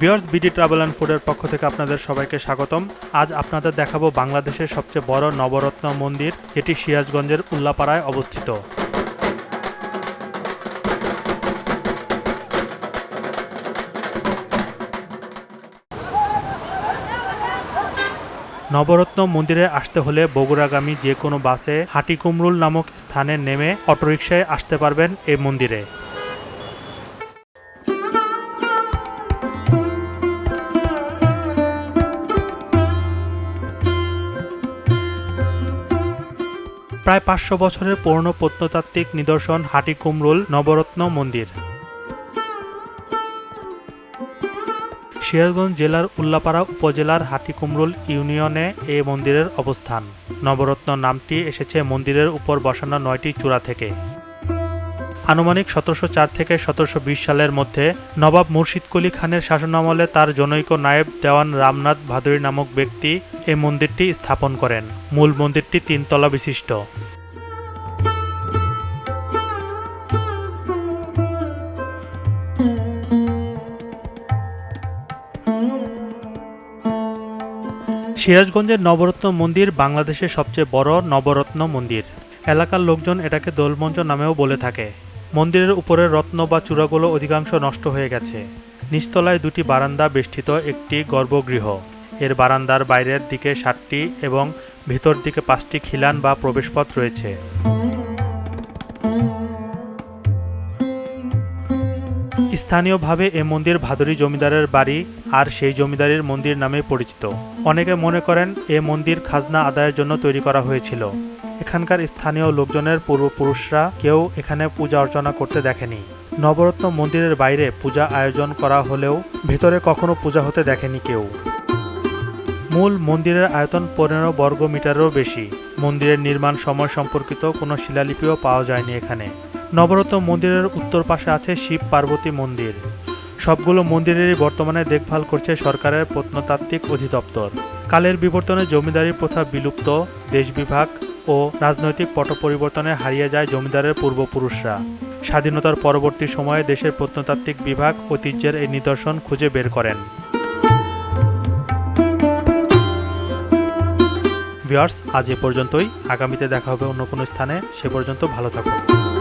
Viewers BD travel and ফুডের পক্ষ থেকে আপনাদের সবাইকে স্বাগতম। আজ আপনাদের দেখাবো বাংলাদেশের সবচেয়ে বড় নবরত্ন মন্দির, যেটি সিরাজগঞ্জের উল্লাপাড়ায় অবস্থিত। নবরত্ন মন্দিরে আসতে হলে বগুড়াগামী যে কোনো বাসে হাটিকুমরুল নামক স্থানে নেমে অটোরিকশায় আসতে পারবেন এই মন্দিরে। প্রায় পাঁচশো বছরের পুরনো প্রত্নতাত্ত্বিক নিদর্শন হাটি কুমরুল নবরত্ন মন্দির। সিরাজগঞ্জ জেলার উল্লাপাড়া উপজেলার হাটিকুমরুল ইউনিয়নে এ মন্দিরের অবস্থান। নবরত্ন নামটি এসেছে মন্দিরের উপর বসানো নয়টি চূড়া থেকে। আনুমানিক সতেরোশো চার থেকে সতেরোশো বিশ সালের মধ্যে নবাব মুর্শিদ কুলি খানের শাসনামলে তার জনৈক নায়েব দেওয়ান রামনাথ ভাদুরী নামক ব্যক্তি এই মন্দিরটি স্থাপন করেন। মূল মন্দিরটি তিনতলা বিশিষ্ট। সিরাজগঞ্জের নবরত্ন মন্দির বাংলাদেশের সবচেয়ে বড় নবরত্ন মন্দির। এলাকার লোকজন এটাকে দোলমঞ্চ নামেও বলে থাকে। মন্দিরের উপরের রত্ন বা চূড়াগুলো অধিকাংশ নষ্ট হয়ে গেছে। নিচতলায় দুটি বারান্দা বেষ্টিত একটি গর্ভগৃহ। এর বারান্দার বাইরের দিকে সাতটি এবং ভিতর দিকে পাঁচটি খিলান বা প্রবেশপথ রয়েছে। স্থানীয়ভাবে এ মন্দির ভাদুরী জমিদারের বাড়ি আর সেই জমিদারের মন্দির নামে পরিচিত। অনেকে মনে করেন এ মন্দির খাজনা আদায়ের জন্য তৈরি করা হয়েছিল। এখানকার স্থানীয় লোকজনের পূর্বপুরুষরা কেউ এখানে পূজা অর্চনা করতে দেখেনি। নবরত্ন মন্দিরের বাইরে পূজা আয়োজন করা হলেও ভেতরে কখনো পূজা হতে দেখেনি কেউ। মূল মন্দিরের আয়তন পনেরো বর্গ মিটারেরও বেশি। মন্দিরের নির্মাণ সময় সম্পর্কিত কোনো শিলালিপিও পাওয়া যায়নি এখানে। নবরত্ন মন্দিরের উত্তর পাশে আছে শিব পার্বতী মন্দির। সবগুলো মন্দিরেরই বর্তমানে দেখভাল করছে সরকারের প্রত্নতাত্ত্বিক অধিদপ্তর। কালের বিবর্তনে জমিদারি প্রথা বিলুপ্ত, দেশ বিভাগ ও রাজনৈতিক পট পরিবর্তনে হারিয়ে যায় জমিদারের পূর্বপুরুষরা। স্বাধীনতার পরবর্তী সময়ে দেশের প্রত্নতাত্ত্বিক বিভাগ ঐতিহ্যের এই নিদর্শন খুঁজে বের করেন। ভিউয়ার্স, আজ এ পর্যন্তই। আগামীতে দেখা হবে অন্য কোনো স্থানে। সে পর্যন্ত ভালো থাকুন।